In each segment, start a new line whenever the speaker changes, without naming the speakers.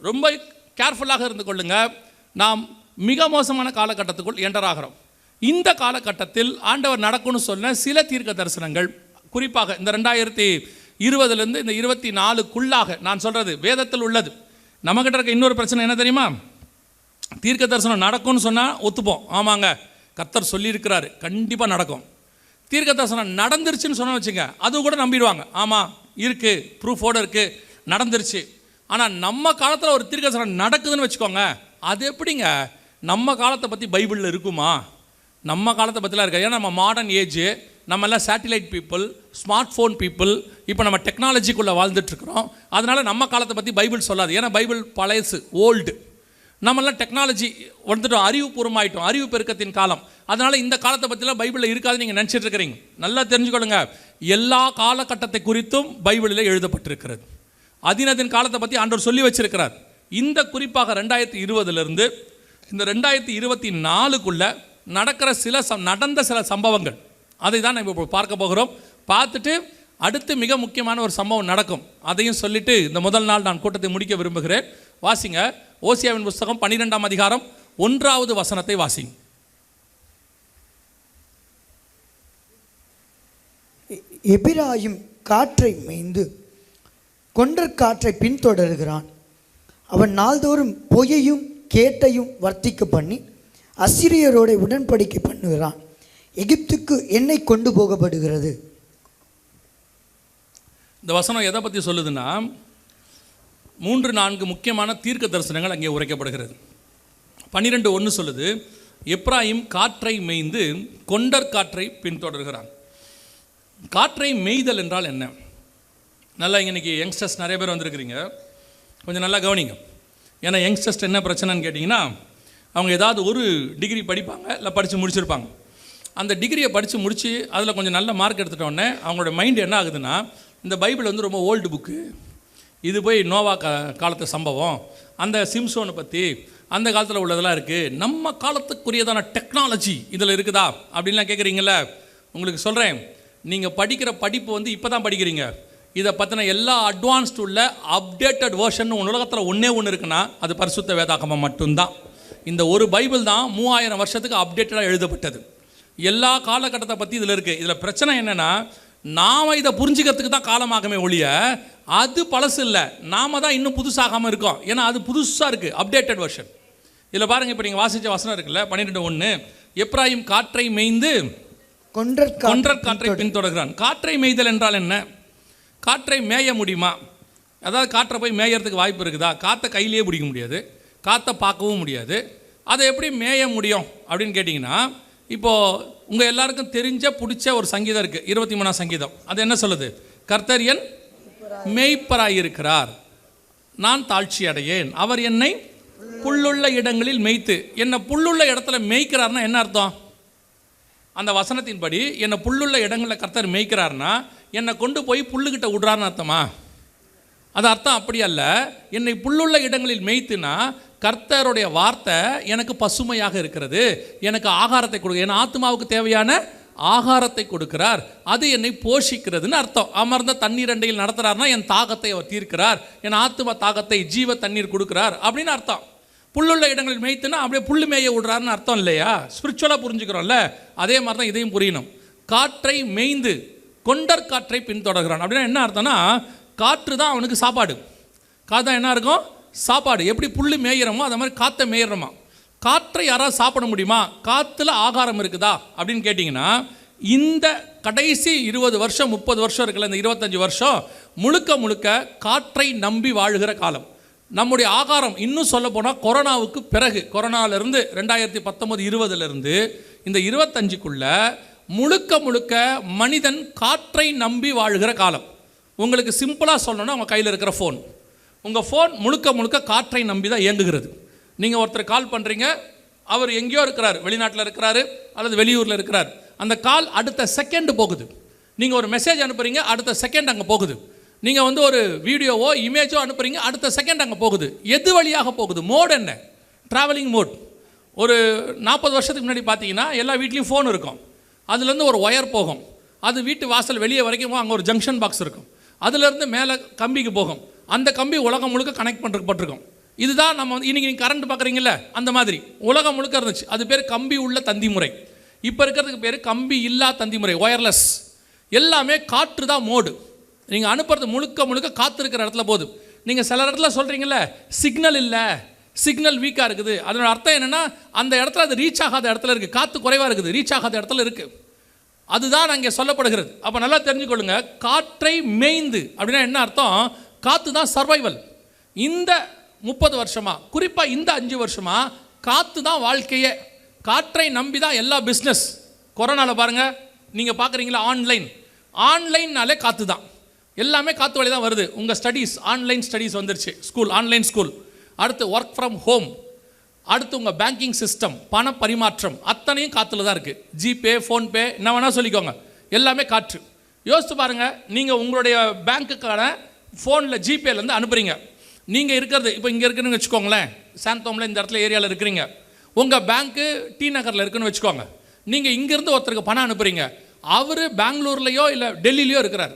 ரொம்ப கேர்ஃபுல்லாக இருந்து கொள்ளுங்க. நாம் மிக மோசமான காலகட்டத்துக்குள் என்டர் ஆகிறோம் இந்த காலகட்டத்தில் ஆண்டவர் நடக்கும்னு சொன்ன சில தீர்க்க தரிசனங்கள் குறிப்பாக இந்த ரெண்டாயிரத்தி இருபதுலேருந்து இந்த இருபத்தி நாலுக்குள்ளாக நான் சொல்கிறது வேதத்தில் உள்ளது. நம்மக்கிட்ட இருக்க இன்னொரு பிரச்சனை என்ன தெரியுமா? தீர்க்க தரிசனம் நடக்கும்னு சொன்னால் ஒத்துப்போம். ஆமாங்க. கர்த்தர் சொல்லியிருக்கிறாரு. கண்டிப்பாக நடக்கும். தீர்க்க தரிசனம் நடந்துருச்சுன்னு சொன்ன வச்சுங்க அது கூட நம்பிடுவாங்க. ஆமாம் இருக்குது ப்ரூஃபோடு இருக்குது நடந்துருச்சு. ஆனால் நம்ம காலத்தில் ஒரு தீர்க்க நடக்குதுன்னு வச்சுக்கோங்க அது எப்படிங்க? நம்ம காலத்தை பற்றி பைபிளில் இருக்குமா? நம்ம காலத்தை பற்றிலாம் இருக்காது. ஏன்னா நம்ம மாடர்ன் ஏஜ் நம்ம எல்லாம் satellite people smart phone people இப்போ நம்ம டெக்னாலஜிக்குள்ளே வாழ்ந்துட்டுருக்குறோம். அதனால் நம்ம காலத்தை பற்றி பைபிள் சொல்லாது. ஏன்னா பைபிள் பழையசு ஓல்டு நம்மெல்லாம் டெக்னாலஜி வந்துட்டோம் அறிவுபூர்வமாயிட்டோம் அறிவு பெருக்கத்தின் காலம். அதனால் இந்த காலத்தை பற்றிலாம் பைபிளில் இருக்காது நீங்கள் நினச்சிட்டு இருக்கிறீங்க. நல்லா தெரிஞ்சுக்கொள்ளுங்க. எல்லா காலகட்டத்தை குறித்தும் பைபிளில் எழுதப்பட்டிருக்கிறது. அதினதின் காலத்தை பற்றி ஆண்டவர் சொல்லி வச்சிருக்கிறார். இந்த குறிப்பாக ரெண்டாயிரத்தி இருபதுலேருந்து இந்த ரெண்டாயிரத்தி இருபத்தி நாலுக்குள்ளே நடக்கிற சில சம் நடந்த சில சம்பவங்கள். அதை தான் நம்ம இப்போ பார்க்க போகிறோம். பார்த்துட்டு அடுத்து மிக முக்கியமான ஒரு சம்பவம் நடக்கும். அதையும் சொல்லிவிட்டு இந்த முதல் நாள் நான் கூட்டத்தை முடிக்க விரும்புகிறேன். வாசிங்க. ஓசியாவின் புஸ்தகம் பன்னிரெண்டாம் அதிகாரம் ஒன்றாவது வசனத்தை வாசிங்க.
எபிராயும் காற்றை மேய்ந்து கொண்டற் காற்றை பின்தொடர்கிறான். அவன் நாள்தோறும் பொய்யையும் கேட்டையும் வர்த்திக்க பண்ணி அசிரியரோட உடன்படிக்கை பண்ணுகிறான். எகிப்துக்கு எண்ணெய் கொண்டு போகப்படுகிறது.
இந்த வசனம் எதை பற்றி சொல்லுதுன்னா மூன்று நான்கு முக்கியமான தீர்க்க தரிசனங்கள் அங்கே உரைக்கப்படுகிறது. பன்னிரெண்டு ஒன்று சொல்லுது எப்ராஹிம் காற்றை மேய்ந்து கொண்டர் காற்றை பின்தொடர்கிறான். காற்றை மேய்தல் என்றால் என்ன? நல்லா இன்றைக்கி யங்ஸ்டர்ஸ் நிறைய பேர் வந்திருக்கிறீங்க. கொஞ்சம் நல்லா கவனிங்க. ஏன்னா யங்ஸ்டர்ஸ் என்ன பிரச்சனைன்னு கேட்டிங்கன்னா அவங்க ஏதாவது ஒரு டிகிரி படிப்பாங்க இல்லை படித்து முடிச்சிருப்பாங்க. அந்த டிகிரியை படித்து முடித்து அதில் கொஞ்சம் நல்ல மார்க் எடுத்துட்டோடனே அவங்களோட மைண்டு என்ன ஆகுதுன்னா இந்த பைபிள் வந்து ரொம்ப ஓல்டு புக்கு இது போய் நோவா கா காலத்து சம்பவம். அந்த சிம்சோனை பற்றி அந்த காலத்தில் உள்ளதெல்லாம் இருக்குது நம்ம காலத்துக்குரியதான டெக்னாலஜி இதில் இருக்குதா? அப்படின்லாம் கேட்குறீங்கள உங்களுக்கு சொல்கிறேன் நீங்கள் படிக்கிற படிப்பு வந்து இப்போ தான் படிக்கிறீங்க. இதை பற்றின எல்லா அட்வான்ஸ்டு உள்ள அப்டேட்டட் வேர்ஷன் உலகத்தில் ஒன்றே ஒன்று இருக்குன்னா அது பரிசுத்த வேதாகமம் மட்டும்தான். இந்த ஒரு பைபிள் தான் மூவாயிரம் வருஷத்துக்கு அப்டேட்டடாக எழுதப்பட்டது. எல்லா காலகட்டத்தை பற்றி இதில் இருக்குது இதில் பிரச்சனை என்னென்னா நாம் இதை புரிஞ்சுக்கிறதுக்கு தான் காலமாகமே ஒழிய அது பழசு இல்லை. நாம தான் இன்னும் புதுசாகாமல் இருக்கோம். ஏன்னா அது புதுசாக இருக்குது அப்டேட்டட் வெர்ஷன் இதில் பாருங்கள் இப்போ நீங்கள் வாசித்த வசனம் இருக்குல்ல பன்னிரெண்டு ஒன்று எப்ராஹிம் காற்றை மேய்ந்து
கொன்றற்
கொன்றற் காற்றை பின்தொடர்கிறான். காற்றை மேய்தல் என்றால் என்ன? காற்றை மேய முடியுமா? அதாவது காற்றை போய் மேயறதுக்கு வாய்ப்பு இருக்குதா? காற்றை கையிலேயே பிடிக்க முடியாது. காற்றை பார்க்கவும் முடியாது. அதை எப்படி மேய முடியும் அப்படின்னு கேட்டிங்கன்னா இப்போது உங்கள் எல்லாருக்கும் தெரிஞ்ச பிடிச்ச ஒரு சங்கீதம் இருக்குது இருபத்தி மூணாம் சங்கீதம். அது என்ன சொல்லுது? கர்த்தரியன் மேய்ப்பராயிருக்கிறார். நான் தாழ்ச்சி அடையேன். அவர் என்னை புல்லுள்ள இடங்களில் மேய்த்து. என்னை புல்லுள்ள இடத்துல மெய்க்கிறார்னா என்ன அர்த்தம்? அந்த வசனத்தின்படி என்னை புல்லுள்ள இடங்களில் கர்த்தர் மெய்க்கிறார்னா என்னை கொண்டு போய் புல்லுக்கிட்ட விடுறான்னு அர்த்தமா? அது அர்த்தம் அப்படி அல்ல. என்னை புல்லுள்ள இடங்களில் மேய்த்துனா கர்த்தருடைய வார்த்தை எனக்கு பசுமையாக இருக்கிறது. எனக்கு ஆகாரத்தை கொடுக்க என் ஆத்மாவுக்கு தேவையான ஆகாரத்தை கொடுக்கிறார். அது என்னை போஷிக்கிறதுன்னு அர்த்தம். அமர்ந்த தண்ணீர் அண்டையில் நடத்துகிறார்னா என் தாகத்தை அவர் தீர்க்கிறார். என் ஆத்ம தாகத்தை ஜீவ தண்ணீர் கொடுக்கிறார் அப்படின்னு அர்த்தம். புல்லுள்ள இடங்களில் மேய்த்துனா அப்படியே புல்லு மேய விடுறாருன்னு அர்த்தம் இல்லையா? ஸ்பிரிச்சுவலாக புரிஞ்சுக்கிறோம்ல? அதே மாதிரி தான் இதையும் புரியணும். காற்றை மேய்ந்து கொண்டர் காற்றை பின்தொடர்கிறான். அப்படின்னா என்ன அர்த்தம்னா காற்று தான் அவனுக்கு சாப்பாடு. காற்றா என்ன இருக்கும்? சாப்பாடு. எப்படி புல்லு மேயிறோமோ அதை மாதிரி காற்றை மேயிறோமா? காற்றை யாராவது சாப்பிட முடியுமா? காற்றுல ஆகாரம் இருக்குதா? அப்படின்னு கேட்டிங்கன்னா இந்த கடைசி இருபது வருஷம் முப்பது வருஷம் இருக்குல்ல இந்த இருபத்தஞ்சி வருஷம் முழுக்க முழுக்க காற்றை நம்பி வாழுகிற காலம். நம்முடைய ஆகாரம் இன்னும் சொல்ல போனால் கொரோனாவுக்கு பிறகு கொரோனாவிலேருந்து ரெண்டாயிரத்தி பத்தொம்பது இருபதுலேருந்து இந்த இருபத்தஞ்சுக்குள்ளே முழுக்க முழுக்க மனிதன் காற்றை நம்பி வாழுகிற காலம். உங்களுக்கு சிம்பிளாக சொல்லணும்னா உங்கள் கையில் இருக்கிற ஃபோன் உங்கள் ஃபோன் முழுக்க முழுக்க காற்றை நம்பி தான் இயங்குகிறது. நீங்கள் ஒருத்தர் கால் பண்ணுறீங்க அவர் எங்கேயோ இருக்கிறார். வெளிநாட்டில் இருக்கிறாரு அல்லது வெளியூரில் இருக்கிறார். அந்த கால் அடுத்த செகண்ட் போகுது. நீங்கள் ஒரு மெசேஜ் அனுப்புகிறீங்க அடுத்த செகண்ட் அங்கே போகுது. நீங்கள் வந்து ஒரு வீடியோவோ இமேஜோ அனுப்புகிறீங்க அடுத்த செகண்ட் அங்கே போகுது. எது வழியாக போகுது? மோட் என்ன? ட்ராவலிங் மோட் ஒரு நாற்பது வருஷத்துக்கு முன்னாடி பார்த்தீங்கன்னா எல்லா வீட்லேயும் ஃபோன் இருக்கும். அதுலேருந்து ஒரு ஒயர் போகும். அது வீட்டு வாசல் வெளியே வரைக்கும் அங்கே ஒரு ஜங்ஷன் பாக்ஸ் இருக்கும். அதுலேருந்து மேலே கம்பிக்கு போகும். அந்த கம்பி உலகம் முழுக்க கனெக்ட் பண்ணுறப்பட்டிருக்கும் இதுதான் நம்ம வந்து இன்றைக்கி நீங்கள் கரண்ட் பார்க்குறீங்களே அந்த மாதிரி. உலகம் முழுக்க இருந்துச்சு. அது பேர் கம்பி உள்ள தந்தி முறை. இப்போ இருக்கிறதுக்கு பேர் கம்பி இல்லா தந்தி முறை ஒயர்லெஸ் எல்லாமே காற்று தான் மோடு நீங்கள் அனுப்புறது முழுக்க முழுக்க காற்று இருக்கிற இடத்துல போதும் நீங்கள் சில இடத்துல சொல்கிறீங்கல்ல சிக்னல் இல்லை. சிக்னல் வீக்காக இருக்குது. அதனோட அர்த்தம் என்னென்னா அந்த இடத்துல அது ரீச் ஆகாத இடத்துல இருக்குது காற்று குறைவாக இருக்குது. ரீச் ஆகாத இடத்துல இருக்குது அதுதான் அங்கே சொல்லப்படுகிறது. அப்போ நல்லா தெரிஞ்சுக்கொள்ளுங்க. காற்றை மேய்ந்து அப்படின்னா என்ன அர்த்தம்? காற்று தான் சர்வைவல் இந்த முப்பது வருஷமாக குறிப்பாக இந்த அஞ்சு வருஷமாக காற்று தான் வாழ்க்கையே. காற்றை நம்பி தான் எல்லா பிஸ்னஸ் கொரோனாவில் பாருங்கள் நீங்கள் பார்க்குறீங்களா ஆன்லைன் ஆன்லைன்னாலே காற்று தான் எல்லாமே காற்று வழி தான் வருது. உங்கள் ஸ்டடீஸ் ஆன்லைன் ஸ்டடீஸ் வந்துருச்சு. ஸ்கூல் ஆன்லைன் ஸ்கூல் அடுத்து ஒர்க் ஃப்ரம் ஹோம் அடுத்து உங்கள் பேங்கிங் சிஸ்டம் பண பரிமாற்றம் அத்தனையும் காற்றுல தான் இருக்குது ஜிபே ஃபோன்பே என்ன வேணால் சொல்லிக்கோங்க. எல்லாமே காற்று. யோசித்து பாருங்கள் நீங்கள் உங்களுடைய பேங்க்குக்கான ஃபோனில் ஜிபேலேருந்து அனுப்புகிறீங்க நீங்கள் இருக்கிறது இப்போ இங்கே இருக்குன்னு வச்சுக்கோங்களேன். சாந்தோமில் இந்த இடத்துல ஏரியாவில் இருக்கிறீங்க. உங்கள் பேங்க்கு டி நகரில் இருக்குன்னு வச்சுக்கோங்க. நீங்கள் இங்கேருந்து ஒருத்தருக்கு பணம் அனுப்புகிறீங்க அவர் பெங்களூர்லேயோ இல்லை டெல்லியிலையோ இருக்கிறார்.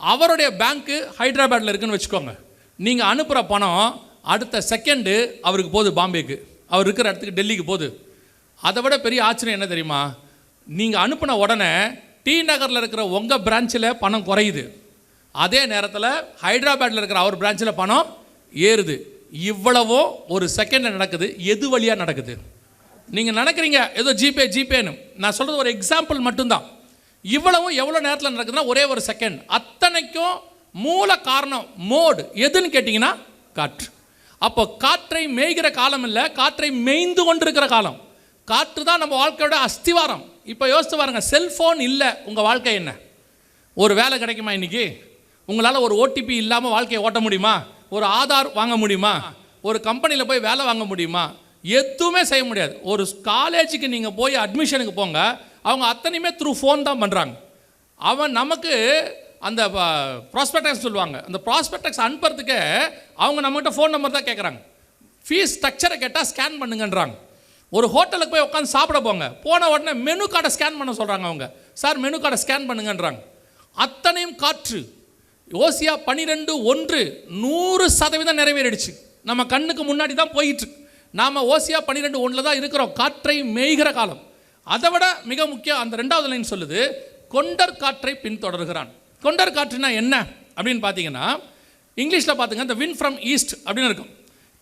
அவருடைய பேங்க்கு ஹைதராபாத்தில் இருக்குன்னு வச்சுக்கோங்க. நீங்கள் அனுப்புகிற பணம் அடுத்த செகண்டு அவருக்கு போகுது பாம்பேக்கு. அவர் இருக்கிற இடத்துக்கு டெல்லிக்கு போகுது. அதை விட பெரிய ஆச்சரியம் என்ன தெரியுமா? நீங்கள் அனுப்பின உடனே டி நகரில் இருக்கிற உங்கள் பிரான்ச்சில் பணம் குறையுது. அதே நேரத்தில் ஹைதராபாத்தில் இருக்கிற அவர் பிரான்ச்சில் பணம் ஏறுது. இவ்வளவோ ஒரு செகண்டில் நடக்குது. எது வழியாக நடக்குது? நீங்கள் நினைக்கிறீங்க ஏதோ ஜிபே ஜிபேன்னு. நான் சொல்கிறது ஒரு எக்ஸாம்பிள் மட்டும்தான். இவ்வளவும் எவ்வளோ நேரத்தில் நடக்குதுன்னா ஒரே ஒரு செகண்ட் அத்தனைக்கும் மூல காரணம் மோடு எதுன்னு கேட்டிங்கன்னா காற்று. அப்போ காற்றை மேய்கிற காலம் இல்லை காற்றை மேய்ந்து கொண்டிருக்கிற காலம். காற்று தான் நம்ம வாழ்க்கையோட அஸ்திவாரம். இப்போ யோசித்து பாருங்கள் செல்ஃபோன் இல்லை உங்கள் வாழ்க்கை என்ன? ஒரு வேலை கிடைக்குமா இன்றைக்கி உங்களால் ஒரு ஓடிபி இல்லாமல் வாழ்க்கையை ஓட்ட முடியுமா? ஒரு ஆதார் வாங்க முடியுமா? ஒரு கம்பெனியில் போய் வேலை வாங்க முடியுமா? எதுவுமே செய்ய முடியாது. ஒரு காலேஜுக்கு நீங்கள் போய் அட்மிஷனுக்கு போங்க அவங்க அத்தனையுமே த்ரூ ஃபோன் தான் பண்ணுறாங்க அவன் நமக்கு அந்த ப்ராஸ்பெக்டக்ஸ் சொல்லுவாங்க. அந்த ப்ராஸ்பெக்டக்ஸ் அனுப்புறதுக்கு அவங்க நம்மகிட்ட ஃபோன் நம்பர் தான் கேட்குறாங்க ஃபீஸ் ஸ்ட்ரக்சரை கேட்டால் ஸ்கேன் பண்ணுங்கன்றாங்க. ஒரு ஹோட்டலுக்கு போய் உட்காந்து சாப்பிட போங்க. போன உடனே மெனு கார்டை ஸ்கேன் பண்ண சொல்கிறாங்க அவங்க. சார் மெனு கார்டை ஸ்கேன் பண்ணுங்கன்றாங்க. அத்தனையும் காற்று. ஓசியா பனிரெண்டு ஒன்று நூறு சதவீதம் நிறைவேறிடுச்சு. நம்ம கண்ணுக்கு முன்னாடி தான் போயிட்டுருக்கு. நாம் நாம ஓசியா பன்னிரெண்டு ஒன்றில் தான் இருக்கிறோம். காற்றை மேய்கிற காலம். அதை விட மிக முக்கியம் அந்த ரெண்டாவது லைன் சொல்லுது கொண்டர் காற்றை பின்தொடர்கிறான். கொண்டர் காற்றுனா என்ன அப்படின்னு பார்த்தீங்கன்னா இங்கிலீஷில் பார்த்துங்க இந்த வின் ஃப்ரம் ஈஸ்ட் அப்படின்னு இருக்கும்.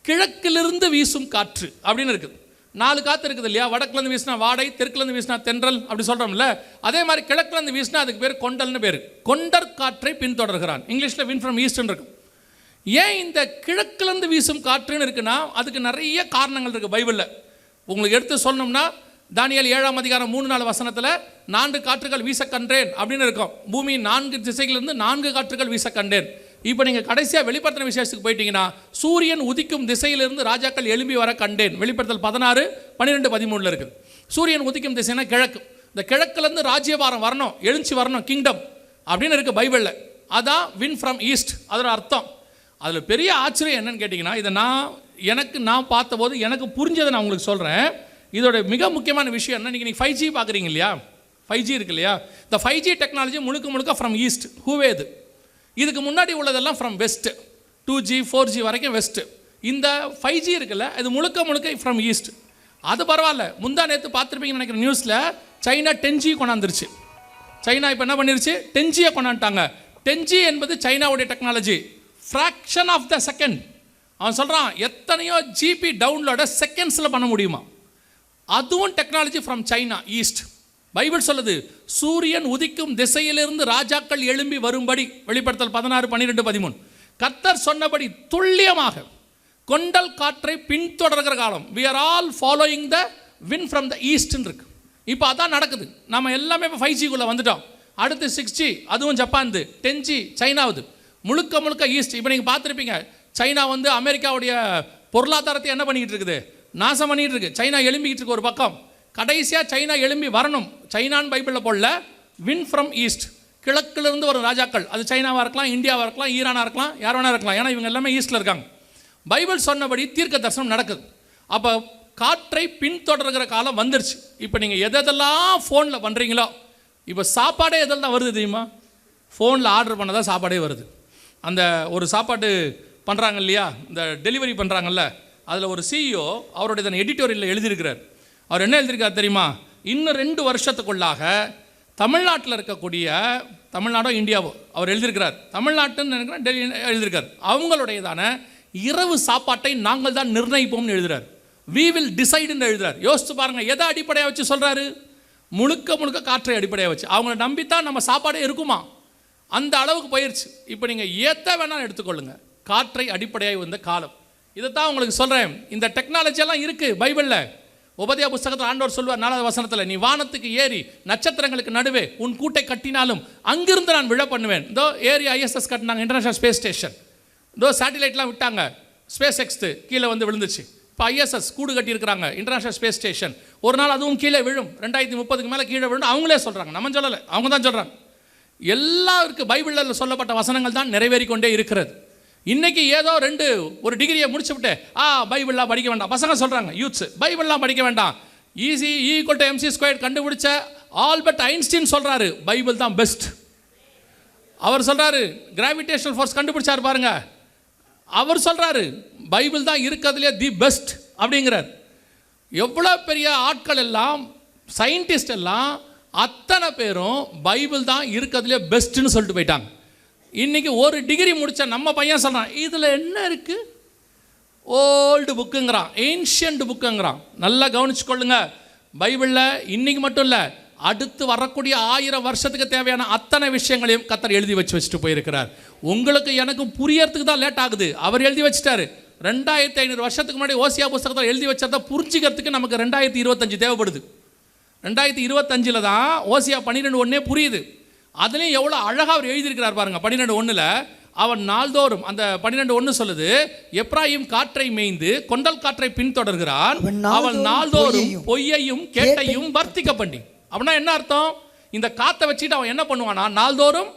கிழக்கிலிருந்து வீசும் காற்று அப்படின்னு இருக்குது நாலு காற்று இருக்குது இல்லையா? வடக்குலேருந்து வீசினா வாடை தெற்குலேருந்து வீசினா தென்றல் அப்படி சொல்கிறோம்ல அதே மாதிரி கிழக்குலேருந்து வீசினா அதுக்கு பேர் கொண்டல்னு பேர். கொண்டர் காற்றை பின்தொடர்கிறான். இங்கிலீஷில் வின் ஃப்ரம் ஈஸ்ட்னு இருக்கும். ஏன் இந்த கிழக்குலேருந்து வீசும் காற்றுன்னு இருக்குன்னா அதுக்கு நிறைய காரணங்கள் இருக்குது பைபிளில். உங்களுக்கு எடுத்து சொன்னோம்னா தானியல் ஏழாம் அதிகாரம் மூணு நாலு வசனத்தில் நான்கு காற்றுகள் வீச கண்டேன் அப்படின்னு இருக்கும். பூமி நான்கு திசைகளிலிருந்து நான்கு காற்றுகள் வீச கண்டேன் இப்போ நீங்கள் கடைசியாக வெளிப்படுத்தின விசேஷத்துக்கு போயிட்டீங்கன்னா சூரியன் உதிக்கும் திசையிலிருந்து ராஜாக்கள் எழும்பி வர கண்டேன். வெளிப்படுத்தல் பதினாறு பன்னிரெண்டு பதிமூணில் இருக்குது. சூரியன் உதிக்கும் திசைனா கிழக்கு. இந்த கிழக்குலேருந்து ராஜ்யபாரம் வரணும் எழுச்சி வரணும் கிங்டம் அப்படின்னு இருக்குது பைபிளில். அதான் வின் ஃப்ரம் ஈஸ்ட் அதோட அர்த்தம். அதில் பெரிய ஆச்சரியம் என்னன்னு கேட்டிங்கன்னா இதை நான் எனக்கு நான் பார்த்தபோது எனக்கு புரிஞ்சதை நான் உங்களுக்கு சொல்கிறேன் இதோட மிக முக்கியமான விஷயம் என்ன நீங்கள் ஃபைவ் ஜி பார்க்குறீங்க இல்லையா? ஃபைவ் ஜி இருக்கு இல்லையா? இந்த ஃபைவ் ஜி டெக்னாலஜி முழுக்க முழுக்க ஃப்ரம் ஈஸ்ட் ஹூவே இது. இதுக்கு முன்னாடி உள்ளதெல்லாம் from west two G four G வரைக்கும் வெஸ்ட்டு இந்த ஃபைவ் ஜி இருக்குல்ல இது முழுக்க முழுக்க ஃப்ரம் ஈஸ்ட் அது பரவாயில்ல. முந்தா நேற்று பார்த்துருப்பீங்கன்னு நினைக்கிற நியூஸில் சைனா டென் ஜி கொண்டாந்துருச்சு. சைனா இப்போ என்ன பண்ணிருச்சு? டென்ஜியை கொண்டாந்துட்டாங்க. டென்ஜி என்பது சைனாவுடைய technology fraction of the second அவன் சொல்கிறான் எத்தனையோ ஜிபி டவுன்லோட செகண்ட்ஸில் பண்ண முடியுமா? அதுவும் technology from China east Bible சொல்லுது சூரியன் உதிக்கும் திசையிலிருந்து ராஜாக்கள் எழும்பி வரும்படி வெளிப்படுத்தல் பதினாறு பன்னிரெண்டு பதிமூணு. கத்தர் சொன்னபடி துல்லியமாக கொண்டல் காற்றை பின்தொடர்கிற காலம். We are all following the wind from the ஈஸ்ட்னு இருக்கு இப்போ அதான் நடக்குது. நம்ம எல்லாமே இப்போ ஃபைவ் ஜிக்குள்ளே வந்துட்டோம். அடுத்து சிக்ஸ் ஜி அதுவும் ஜப்பான்து. Ten G சைனாவுது. முழுக்க முழுக்க ஈஸ்ட் இப்போ நீங்கள் பார்த்துருப்பீங்க சைனா வந்து அமெரிக்காவுடைய பொருளாதாரத்தை என்ன பண்ணிக்கிட்டு இருக்குது? நாசம் பண்ணிகிட்டு இருக்கு சைனா எழும்பிக்கிட்டு இருக்கு ஒரு பக்கம். கடைசியாக சைனா எழும்பி வரணும். சைனான்னு பைபிளில் போடல. வின் ஃப்ரம் ஈஸ்ட் கிழக்கிலிருந்து வரும் ராஜாக்கள். அது சைனாவாக இருக்கலாம் இந்தியாவாக இருக்கலாம் ஈரானாக இருக்கலாம் யார் வேணா இருக்கலாம். ஏன்னா இவங்க எல்லாமே ஈஸ்ட்டில் இருக்காங்க. பைபிள் சொன்னபடி தீர்க்க தரிசனம் நடக்குது. அப்போ காற்றை பின்தொடர்கிற காலம் வந்துருச்சு. இப்போ நீங்கள் எதெல்லாம் ஃபோனில் பண்ணுறீங்களோ இப்போ சாப்பாடே எதில் தான் வருது தெரியுமா? ஃபோனில் ஆர்டர் பண்ண தான் சாப்பாடே வருது. அந்த ஒரு சாப்பாடு பண்ணுறாங்க இல்லையா? இந்த டெலிவரி பண்ணுறாங்கல்ல அதில் ஒரு சிஇஓ அவருடைய எடிட்டோரியலில் எழுதியிருக்கிறார். அவர் என்ன எழுதியிருக்கார் தெரியுமா? இன்னும் ரெண்டு வருஷத்துக்குள்ளாக தமிழ்நாட்டில் இருக்கக்கூடிய தமிழ்நாடோ இந்தியாவோ அவர் எழுதியிருக்கிறார். தமிழ்நாட்டுன்னு நினைக்கிறேன் டெல்லி எழுதியிருக்கார். அவங்களுடையதான இரவு சாப்பாட்டை நாங்கள் தான் நிர்ணயிப்போம்னு எழுதுறார். வி வில் டிசைடுன்னு எழுதுறார். யோசித்து பாருங்கள் எதை அடிப்படையாக வச்சு சொல்கிறாரு முழுக்க முழுக்க காற்றை அடிப்படையாக வச்சு. அவங்கள நம்பித்தான் நம்ம சாப்பாடே இருக்குமா? அந்த அளவுக்கு போயிடுச்சு இப்போ நீங்கள் ஏற்ற வேணாலும் எடுத்துக்கொள்ளுங்கள் காற்றை அடிப்படையாக வந்த காலம். இதை தான் உங்களுக்கு சொல்கிறேன் இந்த டெக்னாலஜியெல்லாம் இருக்குது பைபிளில். உபதேய புஸ்தகத்தில் ஆண்டவர் சொல்வார் நாலாவது வசனத்தில் நீ வானத்துக்கு ஏறி நட்சத்திரங்களுக்கு நடுவே உன் கூட்டை கட்டினாலும் அங்கிருந்து நான் விழ பண்ணுவேன். இதோ ஏரி ஐஎஸ்எஸ் கட்டினாங்க இன்டர்நேஷனல் ஸ்பேஸ் ஸ்டேஷன் இதோ சேட்டிலைட்லாம் விட்டாங்க. ஸ்பேஸ் எக்ஸ்த்து கீழே வந்து விழுந்துச்சு. இப்போ ஐஎஸ்எஸ் கூடு கட்டியிருக்கிறாங்க இன்டர்நேஷனல் ஸ்பேஸ் ஸ்டேஷன் ஒரு நாள் அதுவும் கீழே விழும். ரெண்டாயிரத்தி முப்பதுக்கு மேலே கீழே விழும். அவங்களே சொல்கிறாங்க நம்ம சொல்லலை. அவங்க தான் சொல்கிறாங்க எல்லாருக்கும் பைபிளில் சொல்லப்பட்ட வசனங்கள் தான் நிறைவேறிக்கொண்டே இருக்கிறது. இன்னைக்கு ஏதோ ரெண்டு ஒரு டிகிரியை முடிச்சு விட்டு ஆ பைபிள்லாம் படிக்க வேண்டாம். பசங்க சொல்கிறாங்க யூத்ஸ் பைபிள்லாம் படிக்க வேண்டாம். E equal to MC square கண்டுபிடிச்ச ஆல்பர்ட் ஐன்ஸ்டீன் சொல்கிறாரு பைபிள் தான் பெஸ்ட் அவர் சொல்கிறாரு கிராவிடேஷனல் ஃபோர்ஸ் கண்டுபிடிச்சார் பாருங்க. அவர் சொல்கிறாரு பைபிள் தான் இருக்கிறதுலே தி பெஸ்ட் அப்படிங்கிறார். எவ்வளோ பெரிய ஆட்கள் எல்லாம் சயின்டிஸ்ட் எல்லாம் அத்தனை பேரும் பைபிள் தான் இருக்கிறதுலே பெஸ்ட்டுன்னு சொல்லிட்டு போயிட்டாங்க. இன்றைக்கி ஒரு டிகிரி முடித்த நம்ம பையன் சொல்கிறான் இதில் என்ன இருக்குது ஓல்டு புக்குங்கிறான் ஏன்ஷியன்ட் புக்குங்கிறான் நல்லா கவனிச்சுக்கொள்ளுங்க. பைபிளில் இன்றைக்கி மட்டும் இல்லை அடுத்து வரக்கூடிய ஆயிரம் வருஷத்துக்கு தேவையான அத்தனை விஷயங்களையும் கத்தர் எழுதி வச்சு வச்சுட்டு போயிருக்கிறார். உங்களுக்கு எனக்கும் புரியறதுக்கு தான் லேட் ஆகுது. அவர் எழுதி வச்சிட்டாரு. ரெண்டாயிரத்தி ஐநூறு வருஷத்துக்கு முன்னாடி ஓசியா புஸ்தகத்தில் எழுதி வச்சதை புரிஞ்சுக்கிறதுக்கு நமக்கு ரெண்டாயிரத்தி இருபத்தஞ்சு தேவைப்படுது. ரெண்டாயிரத்தி இருபத்தஞ்சில் தான் ஓசியா பன்னிரெண்டு ஒன்றே புரியுது. அதுலேயும் எவ்வளோ அழகாக அவர் எழுதியிருக்கிறார் பாருங்க பன்னிரெண்டு ஒன்றில் அவன் நாள்தோறும் அந்த பன்னிரெண்டு ஒன்று சொல்லுது எப்ராஹிம் காற்றை மேய்ந்து கொண்டல் காற்றை பின்தொடர்கிறான்.
அவன் நாள்தோறும் பொய்யையும்
கேட்டையும் வர்த்திக்க பண்ணி அப்படின்னா என்ன அர்த்தம்? இந்த காத்தை வச்சுட்டு அவன் என்ன பண்ணுவானா நாள்தோறும்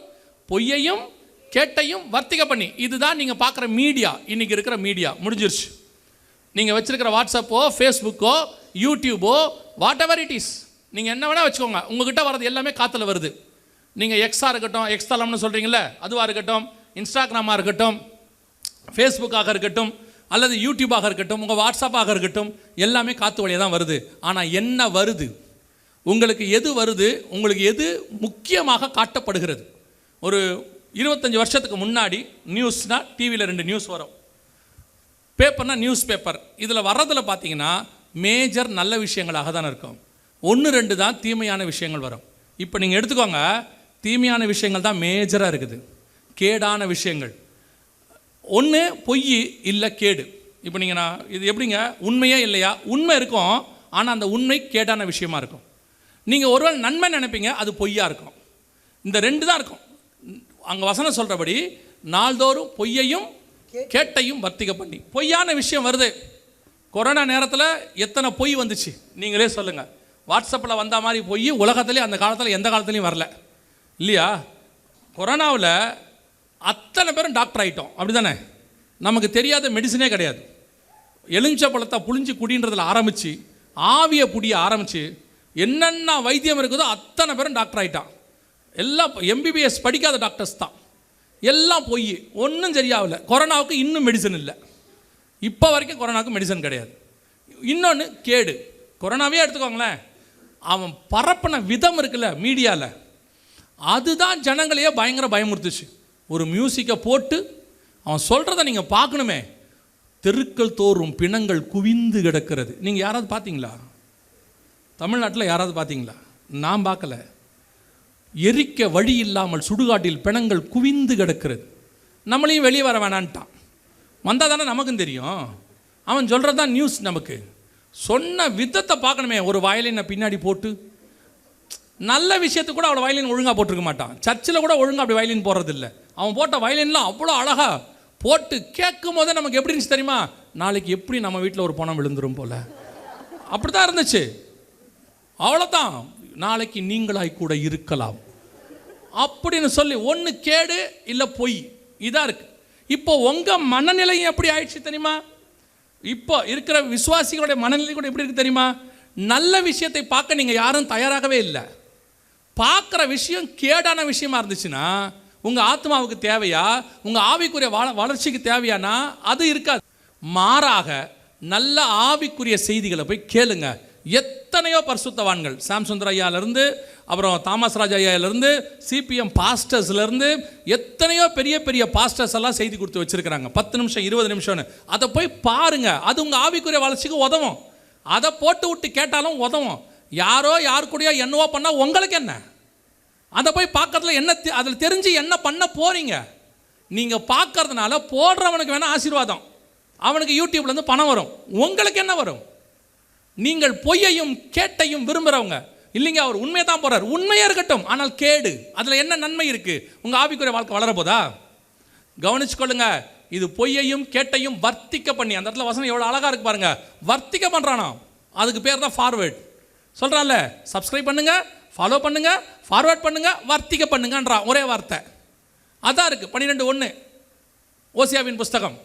பொய்யையும் கேட்டையும் வர்த்திக்க பண்ணி இதுதான் நீங்கள் பார்க்குற மீடியா. இன்னைக்கு இருக்கிற மீடியா. முடிஞ்சிருச்சு. நீங்கள் வச்சிருக்கிற வாட்ஸ்அப்போ ஃபேஸ்புக்கோ யூடியூபோ வாட் எவர் இட் இஸ் நீங்கள் என்ன வேணால் வச்சுக்கோங்க. உங்ககிட்ட வரது எல்லாமே காற்றுல வருது. நீங்கள் எக்ஸாக இருக்கட்டும் எக்ஸ் தளம்னு சொல்கிறீங்களே அதுவாக இருக்கட்டும் இன்ஸ்டாகிராமாக இருக்கட்டும் ஃபேஸ்புக்காக இருக்கட்டும் அல்லது யூடியூப்பாக இருக்கட்டும் உங்கள் வாட்ஸ்அப்பாக இருக்கட்டும் எல்லாமே காற்று வழியாக தான் வருது. ஆனால் என்ன வருது? உங்களுக்கு எது வருது? உங்களுக்கு எது முக்கியமாக காட்டப்படுகிறது? ஒரு இருபத்தஞ்சி வருஷத்துக்கு முன்னாடி நியூஸ்னால் டிவியில் ரெண்டு நியூஸ் வரும். பேப்பர்னால் நியூஸ் பேப்பர் இதில் வர்றதில் பார்த்தீங்கன்னா மேஜர் நல்ல விஷயங்களாக தான் இருக்கும். ஒன்று ரெண்டு தான் தீமையான விஷயங்கள் வரும். இப்போ நீங்கள் எடுத்துக்கோங்க தீமையான விஷயங்கள் தான் மேஜராக இருக்குது. கேடான விஷயங்கள். ஒன்று பொய் இல்லை கேடு. இப்போ நீங்கள் நான் இது எப்படிங்க? உண்மையே இல்லையா? உண்மை இருக்கும் ஆனால் அந்த உண்மை கேடான விஷயமா இருக்கும். நீங்கள் ஒருவேளை நன்மை நினைப்பீங்க அது பொய்யாக இருக்கும். இந்த ரெண்டு தான் இருக்கும். அங்கே வசனம் சொல்கிறபடி நாள்தோறும் பொய்யையும் கேட்டையும் வர்த்திக பண்ணி. பொய்யான விஷயம் வருது. கொரோனா நேரத்தில் எத்தனை பொய் வந்துச்சு? நீங்களே சொல்லுங்கள் வாட்ஸ்அப்பில் வந்த மாதிரி பொய் உலகத்துலேயே அந்த காலத்தில் எந்த காலத்துலேயும் வரல. இல்லையா? கொரோனாவில் அத்தனை பேரும் டாக்டர் ஆகிட்டோம் அப்படி தானே நமக்கு தெரியாத மெடிசனே கிடையாது. எலுமிச்சை பழத்தை புளிஞ்சு குடின்றதில் ஆரம்பித்து ஆவியை புடிய ஆரம்பித்து என்னென்ன வைத்தியம் இருக்குதோ அத்தனை பேரும் டாக்டர் ஆகிட்டான் எல்லாம் எம்பிபிஎஸ் படிக்காத டாக்டர்ஸ் தான். எல்லாம் பொய் ஒன்றும் சரியாகல. கொரோனாவுக்கு இன்னும் மெடிசன் இல்லை. இப்போ வரைக்கும் கொரோனாவுக்கு மெடிசன் கிடையாது. இன்னொன்று கேடு. கொரோனாவே எடுத்துக்கோங்களேன். அவன் பரப்பின விதம் இருக்குல்ல மீடியாவில் அதுதான் ஜனங்களையே பயங்கர பயமுறுத்துச்சு. ஒரு மியூசிக்கை போட்டு அவன் சொல்கிறத நீங்கள் பார்க்கணுமே. தெருக்கள் தோறும் பிணங்கள் குவிந்து கிடக்கிறது. நீங்கள் யாராவது பார்த்தீங்களா? தமிழ்நாட்டில் யாராவது பார்த்தீங்களா? நான் பார்க்கல. எரிக்க வழி இல்லாமல் சுடுகாட்டில் பிணங்கள் குவிந்து கிடக்கிறது. நம்மளையும் வெளியே வர வேணான்ட்டான். வந்தால் தானே நமக்கும் தெரியும். அவன் சொல்கிறது தான் நியூஸ் நமக்கு. சொன்ன விதத்தை பார்க்கணுமே. ஒரு வயலினை பின்னாடி போட்டு நல்ல விஷயத்துக்கு கூட அவளை வயலின் ஒழுங்காக போட்டிருக்க மாட்டான். சர்ச்சில் கூட ஒழுங்காக அப்படி வயலின் போடுறதில்ல அவன் போட்ட வயலின்லாம் அவ்வளோ அழகாக போட்டு கேட்கும் போதே நமக்கு எப்படி இருந்துச்சு தெரியுமா? நாளைக்கு எப்படி நம்ம வீட்டில் ஒரு பணம் விழுந்துரும் போல. அப்படி தான் இருந்துச்சு. அவ்வளோதான் நாளைக்கு நீங்களாய் கூட இருக்கலாம். அப்படின்னு சொல்லி ஒன்று கேடு இல்லை பொய். இதாக இருக்கு. இப்போ உங்கள் மனநிலையும் எப்படி ஆயிடுச்சு தெரியுமா? இப்போ இருக்கிற விசுவாசிகளுடைய மனநிலை கூட எப்படி இருக்கு தெரியுமா? நல்ல விஷயத்தை பார்க்க நீங்கள் யாரும் தயாராகவே இல்லை. பார்க்குற விஷயம் கேடான விஷயமா இருந்துச்சுன்னா உங்கள் ஆத்மாவுக்கு தேவையா? உங்கள் ஆவிக்குரிய வள வளர்ச்சிக்கு தேவையானா? அது இருக்காது. மாறாக நல்ல ஆவிக்குரிய செய்திகளை போய் கேளுங்க. எத்தனையோ பரிசுத்தவான்கள் சாம் சுந்தர் அப்புறம் தாமஸ் ராஜ் ஐயாவிலேருந்து சிபிஎம் பாஸ்டர்ஸ்லேருந்து எத்தனையோ பெரிய பெரிய பாஸ்டர்ஸ் எல்லாம் செய்தி கொடுத்து வச்சுருக்கிறாங்க. பத்து நிமிஷம் இருபது நிமிஷம்னு. அதை போய் பாருங்கள் அது உங்கள் ஆவிக்குரிய வளர்ச்சிக்கு உதவும். அதை போட்டு விட்டு கேட்டாலும் உதவும். யாரோ யார் கூடயோ என்னவோ பண்ணால் உங்களுக்கு என்ன? அதை போய் பார்க்கறதுல என்ன தெ- அதில் தெரிஞ்சு என்ன பண்ண போகிறீங்க நீங்கள் பார்க்கறதுனால போடுறவனுக்கு வேணால் ஆசீர்வாதம். அவனுக்கு யூடியூப்லேருந்து பணம் வரும். உங்களுக்கு என்ன வரும்? நீங்கள் பொய்யையும் கேட்டையும் விரும்புகிறவங்க இல்லைங்க அவர் உண்மையை தான் போகிறார் உண்மையாக இருக்கட்டும். ஆனால் கேடு. அதில் என்ன நன்மை இருக்குது உங்கள் ஆவிக்குரிய வாழ்க்கை வளர போதா? கவனிச்சுக்கொள்ளுங்க. இது பொய்யையும் கேட்டையும் வர்த்திக்க பண்ணி அந்த இடத்துல வசனம் எவ்வளோ அழகாக இருக்கு பாருங்க. வர்த்திக்க பண்ணுறானோ அதுக்கு பேர் தான் ஃபார்வேர்ட் சொல்கிறான்ல சப்ஸ்கிரைப் பண்ணுங்கள் ஃபாலோ பண்ணுங்கள் ஃபார்வர்ட் பண்ணுங்கள் வர்த்திக்க பண்ணுங்கன்றான் ஒரே வார்த்தை. அதான் இருக்குது பன்னிரெண்டு ஒன்று ஓசியாவின் புஸ்தகம்.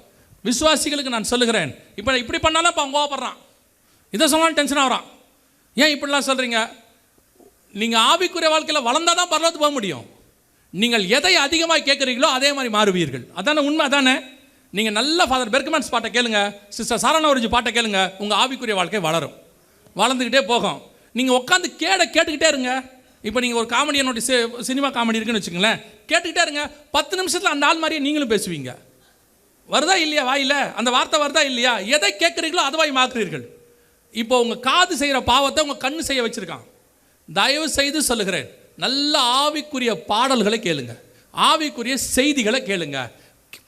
விசுவாசிகளுக்கு நான் சொல்லுகிறேன். இப்போ இப்படி பண்ணாலும் இப்போ அவன் கோவப்படுறான். இதை சொன்னாலும் டென்ஷன் ஆகிறான். ஏன் இப்படிலாம் சொல்கிறீங்க நீங்கள் ஆவிக்குரிய வாழ்க்கையில் வளர்ந்தால் தான் பரலோகத்துக்கு போக முடியும். நீங்கள் எதை அதிகமாக கேட்குறீங்களோ அதே மாதிரி மாறுவீர்கள். அதானே உண்மை அதானே? நீங்கள் நல்ல ஃபாதர் பெர்கமன்ஸ் பாட்டை கேளுங்க சிஸ்டர் சாரணவரிஜி பாட்டை கேளுங்க உங்கள் ஆவிக்குரிய வாழ்க்கை வளரும். வளர்ந்துக்கிட்டே போகும். நீங்கள் உட்காந்து கேட கேட்டுக்கிட்டே இருங்க. இப்போ நீங்கள் ஒரு காமெடி என்னோட சினிமா காமெடி இருக்குன்னு வச்சுக்கோங்களேன். கேட்டுக்கிட்டே இருங்க. பத்து நிமிஷத்தில் அந்த ஆள் மாதிரியே நீங்களும் பேசுவீங்க. வருதா இல்லையா வாயில? அந்த வார்த்தை வருதா இல்லையா? எதை கேட்குறீங்களோ அதுவாய் மாக்குறீர்கள் இப்போ உங்கள் காது செய்கிற பாவத்தை உங்கள் கண்ணு செய்ய வச்சுருக்கான். தயவு செய்து சொல்லுகிறேன். நல்ல ஆவிக்குரிய பாடல்களை கேளுங்க. ஆவிக்குரிய செய்திகளை கேளுங்க.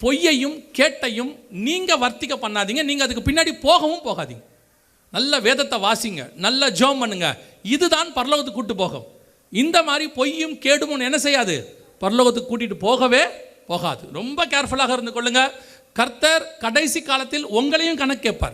பொய்யையும் கேட்டையும் நீங்கள் வர்த்திக்க பண்ணாதீங்க. நீங்கள் அதுக்கு பின்னாடி போகவும் போகாதீங்க. நல்ல வேதத்தை வாசிங்க நல்ல ஜோம் பண்ணுங்க. இதுதான் பரலோகத்துக்கு கூட்டு போகும். இந்த மாதிரி பொய்யும் கேடும் என்ன செய்யாது? பரலோகத்துக்கு கூட்டிட்டு போகவே போகாது. ரொம்ப கேர்ஃபுல்லாக இருந்து கொள்ளுங்க. கர்த்தர் கடைசி காலத்தில் உங்களையும் கணக்கு கேட்பார்.